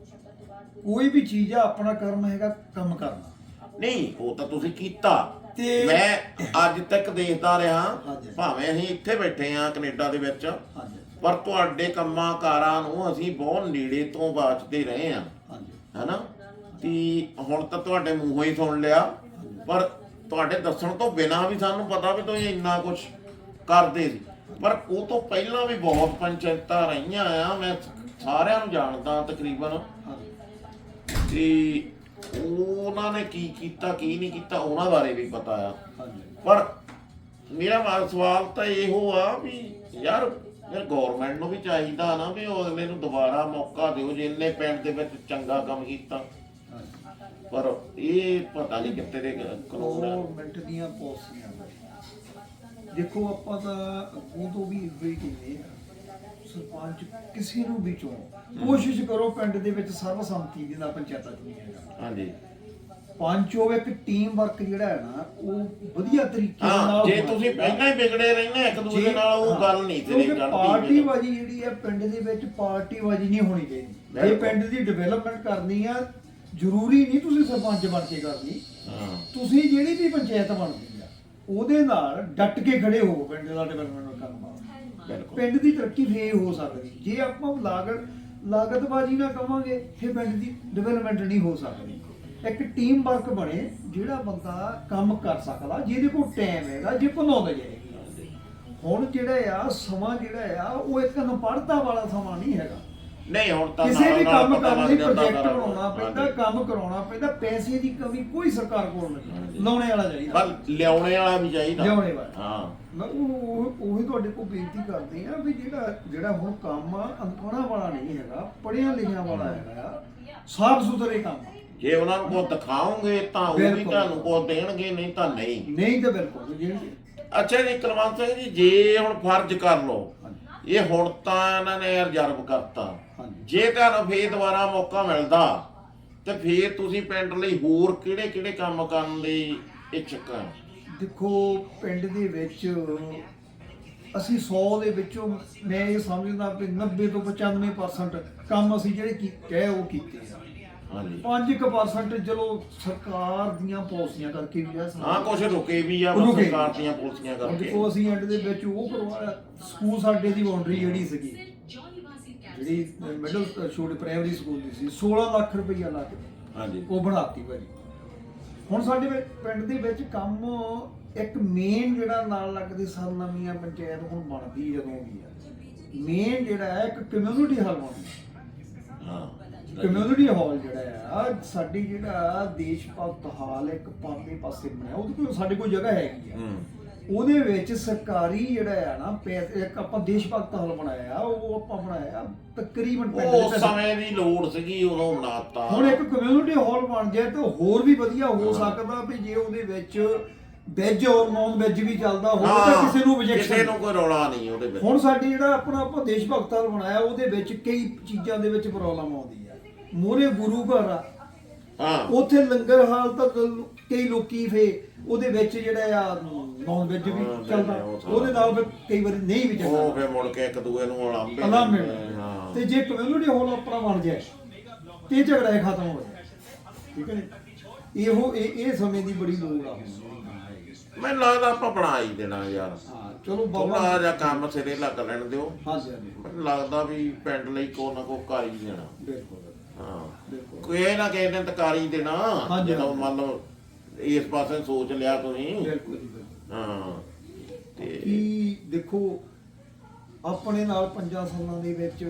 ਕੋਈ ਵੀ ਚੀਜ਼ ਆ ਆਪਣਾ ਕਰਮ ਹੈਗਾ ਕੰਮ ਕਰਨਾ। ਨਹੀਂ ਉਹ ਤਾਂ ਤੁਸੀਂ ਕੀਤਾ। ਤੇ- ਮੈਂ ਅੱਜ ਤੱਕ ਦੇਖਦਾ ਰਿਹਾ। ਭਾਵੇਂ ਅਸੀਂ ਇੱਥੇ ਬੈਠੇ ਆ ਕੈਨੇਡਾ ਦੇ ਵਿੱਚ ਪਰ ਤੁਹਾਡੇ ਕੰਮਾਂ ਕਾਰਾਂ ਨੂੰ ਅਸੀਂ ਬਹੁਤ ਨੇੜੇ ਤੋਂ ਬਾਚਦੇ ਰਹੇ ਆ ਹਾਂਜੀ। ਹੈਨਾ? ਤੇ ਹੁਣ ਤਾਂ ਤੁਹਾਡੇ ਮੂੰਹੋਂ ਹੀ ਸੁਣ ਲਿਆ। ਪਰ ਤੁਹਾਡੇ ਦੱਸਣ ਤੋਂ ਬਿਨਾਂ ਵੀ ਸਾਨੂੰ ਪਤਾ ਵੀ ਤੁਸੀਂ ਇੰਨਾ ਕੁਝ ਕਰਦੇ ਸੀ। ਪਰ ਉਹ ਤੋਂ ਪਹਿਲਾਂ ਵੀ ਬਹੁਤ ਪੰਚਾਇਤਾਂ ਰਹੀਆਂ ਆ ਮੈਂ ਸਾਰਿਆਂ ਨੂੰ ਜਾਣਦਾ ਤਕਰੀਬਨ। ਤੇ ਉਹਨਾਂ ਨੇ ਕੀ ਕੀਤਾ ਕੀ ਨਹੀਂ ਕੀਤਾ ਉਹਨਾਂ ਬਾਰੇ ਵੀ ਪਤਾ ਆ। ਪਰ ਮੇਰਾ ਵਾ- ਸਵਾਲ ਤਾਂ ਇਹੋ ਆ ਵੀ ਯਾਰ ਯਾਰ ਗਵਰਨਮੈਂਟ ਨੂੰ ਵੀ ਚਾਹੀਦਾ ਨਾ ਵੀ ਉਹ ਅਗਲੇ ਨੂੰ ਦੁਬਾਰਾ ਮੌਕਾ ਦਿਓ ਜੇ ਇਹਨੇ ਪਿੰਡ ਦੇ ਵਿੱਚ ਚੰਗਾ ਕੰਮ ਕੀਤਾ। ਪਰ ਇਹ ਪਤਾ ਨਹੀਂ ਕਿੱਥੇ ਦੇ ਕਾਨੂੰਨ ਆ ਗਵਰਨਮੈਂਟ ਦੀਆਂ ਪਾਲਿਸੀਆਂ ਨੇ। ਦੇਖੋ ਆਪਾਂ ਤਾਂ ਅੱਗੋਂ ਤੋਂ ਵੀ ਇਹੋ ਹੀ ਕਹਿੰਦੇ ਆ। ਸਰਪੰਚ ਕਿਸੇ ਨੂੰ ਵੀ ਚੁਣੋ। ਕੋਸ਼ਿਸ਼ ਕਰੋ ਪਿੰਡ ਦੇ ਵਿੱਚ ਸਰਵਸੰਮਤੀ ਦੇ ਨਾਲ ਪੰਚਾਇਤਾਂ ਚੁਣੀਆਂ ਜਾਣ। ਹਾਂਜੀ। ਪੰਚ ਇੱਕ ਟੀਮ ਵਰਕ ਜਿਹੜਾ ਹੈ ਨਾ ਉਹ ਵਧੀਆ ਤਰੀਕੇ ਹਾਂ ਨਾਲ ਜੇ ਹੋਣਾ ਤੁਸੀਂ ਚਾਹੀਦਾ। ਪਹਿਲਾਂ ਹੀ ਵਿਗੜੇ ਰਹਿੰਦੇ ਇੱਕ ਦੂਜੇ ਨਾਲ ਉਹ ਗੱਲ ਨਹੀਂ ਤੇਰੀ ਕਿਉਂਕਿ ਪਾਰਟੀ ਬਾਜੀ ਜਿਹੜੀ ਹੈ ਪਿੰਡ ਦੇ ਵਿੱਚ ਪਾਰਟੀ ਬਾਜੀ ਨਹੀਂ ਹੋਣੀ ਚਾਹੀਦੀ। ਜੇ ਬਿਲਕੁਲ। ਪਿੰਡ ਦੀ ਡਿਵੈਲਪਮੈਂਟ ਕਰਨੀ ਆ ਜ਼ਰੂਰੀ ਨਹੀਂ ਤੁਸੀਂ ਸਰਪੰਚ ਬਣ ਕੇ ਕਰਨੀ। ਹਾਂ। ਤੁਸੀਂ ਜਿਹੜੀ ਵੀ ਪੰਚਾਇਤ ਬਣਦੀ ਆ ਉਹਦੇ ਨਾਲ ਡਟ ਕੇ ਖੜੇ ਹੋ ਪਿੰਡ ਦਾ ਡਿਵੈਲਪਮੈਂਟ ਕਰਨ ਬਿਲਕੁਲ। ਪਿੰਡ ਦੀ ਤਰੱਕੀ ਫੇਰ ਹੋ ਸਕਦੀ। ਜੇ ਆਪਾਂ ਲਾਗਤ ਲਾਗਤਬਾਜ਼ੀ ਨਾ ਕਵਾਂਗੇ ਫਿਰ ਪਿੰਡ ਦੀ ਡਿਵੈਲਪਮੈਂਟ ਨਹੀਂ ਹੋ ਸਕਦੀ। ਇੱਕ ਟੀਮ ਵਰਕ ਬਣੇ ਜਿਹੜਾ ਬੰਦਾ ਕੰਮ ਕਰ ਸਕਦਾ ਜਿਹਦੇ ਕੋਲ ਟਾਈਮ ਹੈਗਾ ਜੇ ਬਣਾਉਂਦਾ ਜਾਏਗੀ। ਹੁਣ ਜਿਹੜਾ ਆ ਸਮਾਂ ਜਿਹੜਾ ਆ ਉਹ ਇੱਕ ਅਨਪੜ੍ਹਤਾ ਵਾਲਾ ਸਮਾਂ ਨਹੀਂ ਹੈਗਾ। ਨਹੀਂ ਹੁਣ ਤਾਂ ਕਿਸੇ ਨਾਲ ਵੀ ਨਾਲ ਕੰਮ ਪਤਾ ਕਰਨ ਲੱਗ ਲਈ ਜਾਂਦਾ ਪ੍ਰੋਜੈਕਟ ਸਾਰਾ ਕੁਛ। ਬਣਾਉਣਾ ਪੈਂਦਾ ਹਾਂਜੀ। ਕੰਮ ਕਰਾਉਣਾ ਪੈਂਦਾ ਪੈਸੇ ਦੀ ਕਮੀ ਕੋਈ ਸਰਕਾਰ ਕੋਲ ਨਹੀਂ ਲਾਉਣੇ ਵਾਲਾ ਚਾਹੀਦਾ ਪਰ ਲਿਆਉਣੇ ਵਾਲਾ ਵੀ ਚਾਹੀਦਾ ਲਿਆਉਣੇ ਵਾਲਾ। ਹਾਂ ਮੈਂ ਉਹ ਉਹ- ਉਹੀ ਤੁਹਾਡੇ ਕੋਲ ਬੇਨਤੀ ਕਰਦੇ ਆ ਵੀ ਜਿਹੜਾ ਜਿਹੜਾ ਹੁਣ ਕੰਮ ਆ ਅਨਪੜ੍ਹਾਂ ਵਾਲਾ ਨਹੀਂ ਹੈਗਾ ਪੜ੍ਹਿਆ ਲਿਖਿਆ ਵਾਲਾ ਹੈਗਾ ਸਾਫ਼ ਸੁਥਰੇ ਕੰਮ ਆ। ਜੇ ਉਹਨਾਂ ਨੂੰ ਕੋ ਦਿਖਾਓਗੇ ਤਾਂ ਉਹ ਵੀ ਬਿਲਕੁਲ। ਤੁਹਾਨੂੰ ਕੋ ਦੇਣਗੇ ਨਹੀਂ ਤਾਂ ਨਹੀਂ ਨਹੀਂ ਤਾਂ ਬਿਲਕੁਲ ਜਿਹੜੀ ਅੱਛਾ ਜੀ ਕੁਲਵੰਤ ਸਿੰਘ ਜੀ ਜੇ ਹੁਣ ਫਰਜ਼ ਕਰ ਲਓ ਇਹ ਹੁਣ ਤਾਂ ਇਹਨਾਂ ਨੇ ਰਿਜ਼ਰਵ ਕਰਤਾ। ਜੇ ਤੁਹਾਨੂੰ ਫੇਰ ਦੁਬਾਰਾ ਮੌਕਾ ਮਿਲਦਾ ਤੇ ਫੇਰ ਤੁਸੀਂ ਪਿੰਡ ਲਈ ਹੋਰ ਕਿਹੜੇ ਕਿਹੜੇ ਕੰਮ ਕਰਨ ਲਈ ਇੱਛੁਕ ਆ? ਦੇਖੋ ਪਿੰਡ ਦੇ ਵਿੱਚ ਅਸੀਂ 100 ਦੇ ਵਿੱਚੋਂ ਮੈਂ ਇਹ ਸਮਝਦਾ ਵੀ 90 ਤੋਂ 95% ਕੰਮ ਅਸੀਂ ਜਿਹੜੇ ਕੀ ਕਹਿ ਉਹ ਕੀਤੇ ਆ। ਹਾਂਜੀ। 5% ਚਲੋ ਸਰਕਾਰ ਦੀਆਂ ਪਾਲਿਸੀਆਂ ਕਰਕੇ ਵੀ ਆ ਹਾਂ ਕੁਝ ਰੁਕੇ ਵੀ ਆ ਬਸ ਰੁਕੇ। ਸਰਕਾਰ ਦੀਆਂ ਪੁਲਿਸੀਆਂ ਕਰਕੇ। ਦੇਖੋ ਅਸੀਂ ਐਂਡ ਦੇ ਵਿੱਚ ਉਹ ਕਰਵਾਇਆ ਸਕੂਲ ਸਾਡੇ ਦੀ ਬਾਉਂਡਰੀ ਜਿਹੜੀ ਸੀਗੀ ਜਿਹੜੀ ਮਿਡਲ ਛੋਟੇ ਪ੍ਰਾਇਮਰੀ ਸਕੂਲ ਦੀ ਸੀ 16 ਲੱਖ ਰੁਪਈਆ ਲਾ ਕੇ ਹਾਂਜੀ। ਉਹ ਬਣਾਤੀ ਭਾਜੀ। ਹੁਣ ਸਾਡੇ ਵਿੱਚ ਪਿੰਡ ਦੇ ਵਿੱਚ ਕੰਮ ਇੱਕ ਮੇਨ ਜਿਹੜਾ ਨਾਲ ਲੱਗਦੀ ਸਰ ਨਵੀਆਂ ਪੰਚਾਇਤ ਹੁਣ ਬਣਦੀ ਜਦੋਂ ਵੀ ਆ। ਮੇਨ ਜਿਹੜਾ ਹੈ ਇੱਕ ਕਮਿਊਨਿਟੀ ਹਾਲ ਬਣਦਾ। ਹਾਂ। ਕਮਿਊਨਿਟੀ ਹਾਲ ਜਿਹੜਾ ਆ ਸਾਡੀ ਜਿਹੜਾ ਦੇਸ਼ ਭਗਤ ਹਾਲ ਇੱਕ ਪਾਸੇ ਪਾਸੇ ਬਣਿਆ ਉਹਦੇ ਕੋਲ ਸਾਡੇ ਕੋਲ ਜਗ੍ਹਾ ਹੈਗੀ ਆ। ਉਹਦੇ ਵਿੱਚ ਸਰਕਾਰੀ ਜਿਹੜਾ ਆ ਨਾ ਇੱਕ ਆਪਾਂ ਦੇਸ਼ ਭਗਤ ਹਾਲ ਬਣਾਇਆ ਉਹ ਆਪਾਂ ਬਣਾਇਆ ਤਕਰੀਬਨ ਪਿੰਡ ਦੇ ਉਹ ਵਿੱਚ- ਸਮੇਂ ਦੀ ਲੋੜ ਸੀਗੀ ਉਦੋਂ ਬਣਾਤਾ। ਹੁਣ ਇੱਕ ਕਮਿਊਨਿਟੀ ਹਾਲ ਬਣ ਜਾਏ ਤਾਂ ਹੋਰ ਵੀ ਵਧੀਆ ਹੋ ਹਾਂ। ਸਕਦਾ ਵੀ ਜੇ ਉਹਦੇ ਵਿੱਚ ਵੈਜ ਔਰ ਨੌਨ ਵੈਜ ਵੀ ਚੱਲਦਾ ਹੋਵੇ ਤਾਂ ਹਾਂ, ਕਿਸੇ ਨੂੰ ਕਿਸੇ objection ਨੂੰ ਕੋਈ ਰੌਲਾ ਨਹੀਂ ਉਹਦੇ ਵਿੱਚ। ਹੁਣ ਸਾਡੀ ਜਿਹੜਾ ਆਪਣਾ ਆਪਾਂ ਦੇਸ਼ ਭਗਤ ਹਾਲ ਬਣਾਇਆ ਉਹਦੇ ਵਿੱਚ ਕਈ ਚੀਜ਼ਾਂ ਦੇ ਵਿੱਚ ਪ੍ਰੋਬਲਮ ਆਉਂਦੀ ਆ ਮੂਹਰੇ ਗੁਰੂ ਘਰ ਆ। ਹਾਂ। ਉੱਥੇ ਲੰਗਰ ਹਾਲ ਤਾਂ ਕਈ ਲੋਕੀ ਫੇ ਉਹਦੇ ਵਿੱਚ ਜਿਹੜਾ ਆ ਨੌਨ ਵੈਜ ਵੀ ਹਾਂ, ਚੱਲਦਾ। ਉਹ। ਉਹਦੇ ਨਾਲ ਫਿਰ ਕਈ ਵਾਰੀ ਨਹੀਂ ਵੀ ਉਹ ਚੱਲਦਾ ਫੇ ਮੁੜ ਕੇ ਇੱਕ ਦੂਏ ਨੂੰ ਅਲਾਂਬੇ ਹਾਂ। ਤੇ ਜੇ ਕਮਿਊਨਿਟੀ ਹਾਲ ਆਪਣਾ ਬਣ ਜਾਏ ਤੇ ਝਗੜਾ ਇਹ ਖਤਮ ਹੋ ਜਾਏ। ਠੀਕ ਹੈ ਨੀ? ਇਹੋ ਇਹ ਇਹ ਸਮੇਂ ਦੀ ਬੜੀ ਲੋੜ ਆ। ਹੁਣ ਮੈਨੂੰ ਲੱਗਦਾ ਆਪਾਂ ਬਣਾ ਹੀ ਦੇਣਾ ਯਾਰ। ਹਾਂ ਚਲੋ ਥੋੜਾ ਬਾਬਾ ਜਿਹਾ ਕੰਮ ਸਿਰੇ ਲੱਗ ਲੈਣ ਦਿਓ। ਹਾਂਜੀ ਹਾਂਜੀ। ਮੈਨੂੰ ਲੱਗਦਾ ਵੀ ਪਿੰਡ ਲਈ ਕੋ ਨਾ ਕੋ ਕਰ ਹੀ ਦੇਣਾ। ਬਿਲਕੁਲ। ਹਾਂ ਕੋਈ ਨਾ ਕਿਸੇ ਨੇ ਤਾਂ ਕਰ ਹੀ ਦੇਣਾ ਹਾਂਜੀ, ਜਦੋਂ। ਮੰਨ ਲਓ ਇਸ ਪਾਸੇ ਸੋਚ ਲਿਆ ਤੁਸੀਂ। ਬਿਲਕੁਲ ਜੀ, ਬਿਲਕੁਲ। ਹਾਂ ਤੇ ਕੀ ਦੇਖੋ ਆਪਣੇ ਨਾਲ ਪੰਜਾਂ ਸਾਲਾਂ ਦੇ ਵਿੱਚ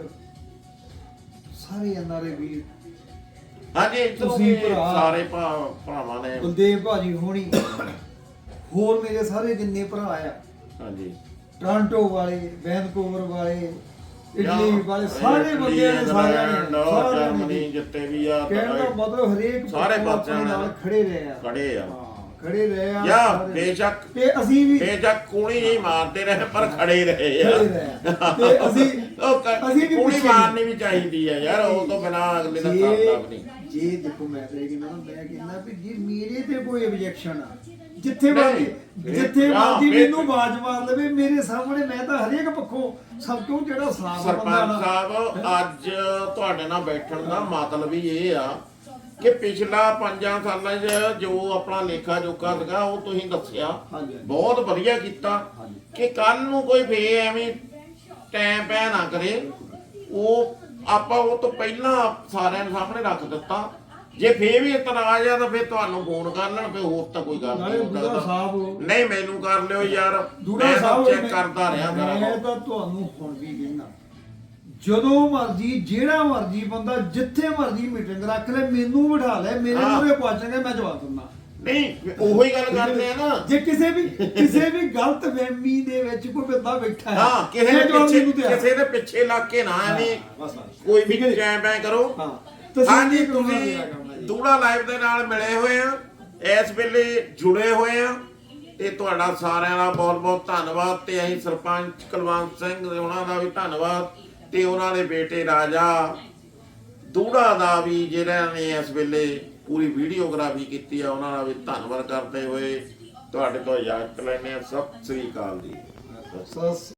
ਸਾਰੇ ਐਨਆਰਏ ਵੀਰ ਹਾਂਜੀ ਇੱਧਰੋਂ ਤੁਸੀਂ ਵੀ ਭਰਾ- ਸਾਰੇ ਭਾ- ਭਰਾਵਾਂ ਨੇ। ਬਲਦੇਵ ਭਾਜੀ ਹੋਣੀ ਹੋਰ ਮੇਰੇ ਸਾਰੇ ਜਿੰਨੇ ਭਰਾ ਆ ਹਾਂਜੀ। ਟੋਰਾਂਟੋ ਵਾਲੇ ਵੈਨਕੂਵਰ ਵਾਲੇ ਇਟਲੀ ਵਾਲੇ ਸਾਰੇ ਬੰਦਿਆਂ ਨੇ ਸਾਰਿਆਂ ਨੇ ਸਾਰਿਆਂ ਨੇ ਜਰਮਨੀ ਜਿੱਤੇ ਵੀ ਆ ਕਹਿਣ ਦਾ ਮਤਲਬ ਹਰੇਕ ਸਾਰੇ ਪਾਸਿਆਂ ਨਾਲ ਖੜੇ ਰਹੇ ਆ। ਖੜੇ ਆ। ਖੜੇ ਰਹੇ ਆ ਯਾ। ਬੇਸ਼ੱਕ ਤੇ ਅਸੀਂ ਵੀ ਬੇਸ਼ੱਕ ਕੂਣੀ ਨਹੀਂ ਮਾਰਦੇ ਰਹੇ ਪਰ ਖੜੇ ਰਹੇ ਆ। ਤੇ ਅਸੀਂ ਅਸੀਂ ਵੀ ਕੂਣੀ ਮਾਰਨੀ ਵੀ ਚਾਹੀਦੀ ਆ ਯਾਰ ਉਹ ਤੋਂ ਬਿਨਾ ਅਗਲੇ ਦਾ ਵੀ ਨਹੀਂ। ਜੇ ਦੇਖੋ ਮੈਂ ਤੇ ਮੈਂ ਕਹਿੰਦਾ ਵੀ ਜੇ ਮੇਰੇ ਤੇ ਕੋਈ ਆਬਜੈਕਸ਼ਨ ਆ ਜਿੱਥੇ ਫਿਰ- ਜਿੱਥੇ ਫਿਰ- ਮੈਨੂੰ ਆਵਾਜ਼ ਮਾਰ ਲਵੇ ਮੇਰੇ ਸਾਹਮਣੇ ਮੈਂ ਤਾਂ ਹਰੇਕ ਪੱਖੋਂ ਸਭ ਤੋਂ ਜਿਹੜਾ ਸਾਫ਼ ਬੰਦਾ ਸਰਪੰਚ ਨਾ ਸਾਹਿਬ ਅੱਜ ਤੁਹਾਡੇ ਨਾਲ ਬੈਠਣ ਦਾ ਮਤਲਬ ਹੀ ਇਹ ਆ ਕਿ ਪਿਛਲਾ ਪੰਜਾਂ ਸਾਲਾਂ 'ਚ ਜੋ ਆਪਣਾ ਲੇਖਾ ਜੋਖਾ ਸੀਗਾ ਉਹ ਤੁਸੀਂ ਦੱਸਿਆ ਹਾਂਜੀ। ਬਹੁਤ ਵਧੀਆ ਕੀਤਾ ਹਾਂਜੀ। ਕਿ ਕੱਲ ਨੂੰ ਕੋਈ ਫੇ ਐਵੇਂ ਟਾਈਮ ਪੈ ਨਾ ਕਰੇ ਉਹ ਆਪਾਂ ਉਹ ਤੋਂ ਪਹਿਲਾਂ ਸਾਰਿਆਂ ਦੇ ਸਾਹਮਣੇ ਰੱਖ ਦਿੱਤਾ ਜੇ ਫੇ ਵੀ ਇਤਰਾਜ਼ ਆ ਤਾਂ ਫੇ ਤੁਹਾਨੂੰ ਫੋਨ ਕਰ ਲੈਣ ਫੇ ਹੋਰ ਤਾਂ ਕੋਈ ਗੱਲ ਨਾਲੇ ਨਹੀਂ ਸਾਹਿਬ ਮੈਨੂੰ ਕਰ ਲਿਓ ਯਾਰ। ਦੂੜਾ ਮੈਂ ਸਾਹਿਬ ਚੈੱਕ ਮੈਂ- ਕਰਦਾ ਰਿਹਾ ਮੈਂ ਕਰਾਂ ਤਾਂ ਤੁਹਾਨੂੰ ਹੁਣ ਵੀ ਕਹਿਣਾ ਜਦੋਂ ਮਰਜ਼ੀ ਜਿਹੜਾ ਮਰਜ਼ੀ ਬੰਦਾ ਜਿੱਥੇ ਮਰਜ਼ੀ ਮੀਟਿੰਗ ਰੱਖ ਲੈ ਮੈਨੂੰ ਬਿਠਾ ਲੈ ਮੇਰੇ ਹਾਂ। ਮੂਹਰੇ ਪੁੱਛਣਗੇ ਮੈਂ ਜਵਾਬ ਦਿੰਦਾ। ਨਹੀਂ ਉਹੀ ਗੱਲ ਕਰਦੇ ਆ ਨਾ। ਜੇ ਕਿਸੇ ਵੀ ਕਿਸੇ ਵੀ ਗਲਤ ਫਹਿਮੀ ਦੇ ਵਿੱਚ ਕੋਈ ਬੰਦਾ ਬੈਠਾ ਹੈ ਹਾਂ ਕਿਸੇ ਦੇ ਜਵਾਬ ਪਿੱਛੇ ਮੈਨੂੰ ਤਿਆਰ। ਕਿਸੇ ਦੇ ਪਿੱਛੇ ਲੱਗ ਕੇ ਨਾ ਐਵੇਂ ਬਸ ਬਸ। ਕੋਈ ਵੀ ਚੈਂ ਪੈ ਕਰੋ। ਹਾਂ। ਤੁਸੀਂ ਹਾਂਜੀ ਕੀ ਤੁਸੀਂ। ਦੂੜਾ ਲਾਈਵ ਦੇ ਨਾਲ ਮਿਲੇ ਹੋਏ ਆ। ਇਸ ਵੇਲੇ ਜੁੜੇ ਹੋਏ ਆ ਤੇ ਤੁਹਾਡਾ ਸਾਰਿਆਂ ਦਾ ਬਹੁਤ ਬਹੁਤ ਧੰਨਵਾਦ ਤੇ ਅਸੀਂ ਸਰਪੰਚ ਕੁਲਵੰਤ ਸਿੰਘ ਉਹਨਾਂ ਦਾ ਵੀ ਧੰਨਵਾਦ ਤੇ ਉਹਨਾਂ ਦੇ ਬੇਟੇ ਰਾਜਾ ਦੂੜਾ ਦਾ ਵੀ ਜਿਹੜਾ ਨੇ ਇਸ ਵੇਲੇ ਪੂਰੀ ਵੀਡੀਓਗ੍ਰਾਫੀ ਕੀਤੀ ਆ, ਉਹਨਾਂ ਦਾ ਵੀ ਧੰਨਵਾਦ ਕਰਦੇ ਹੋਏ ਤੁਹਾਡੇ ਤੋਂ ਇਜਾਜ਼ਤ ਲੈਣੇ ਆ ਸਤਿ ਸ੍ਰੀ ਅਕਾਲ ਜੀ।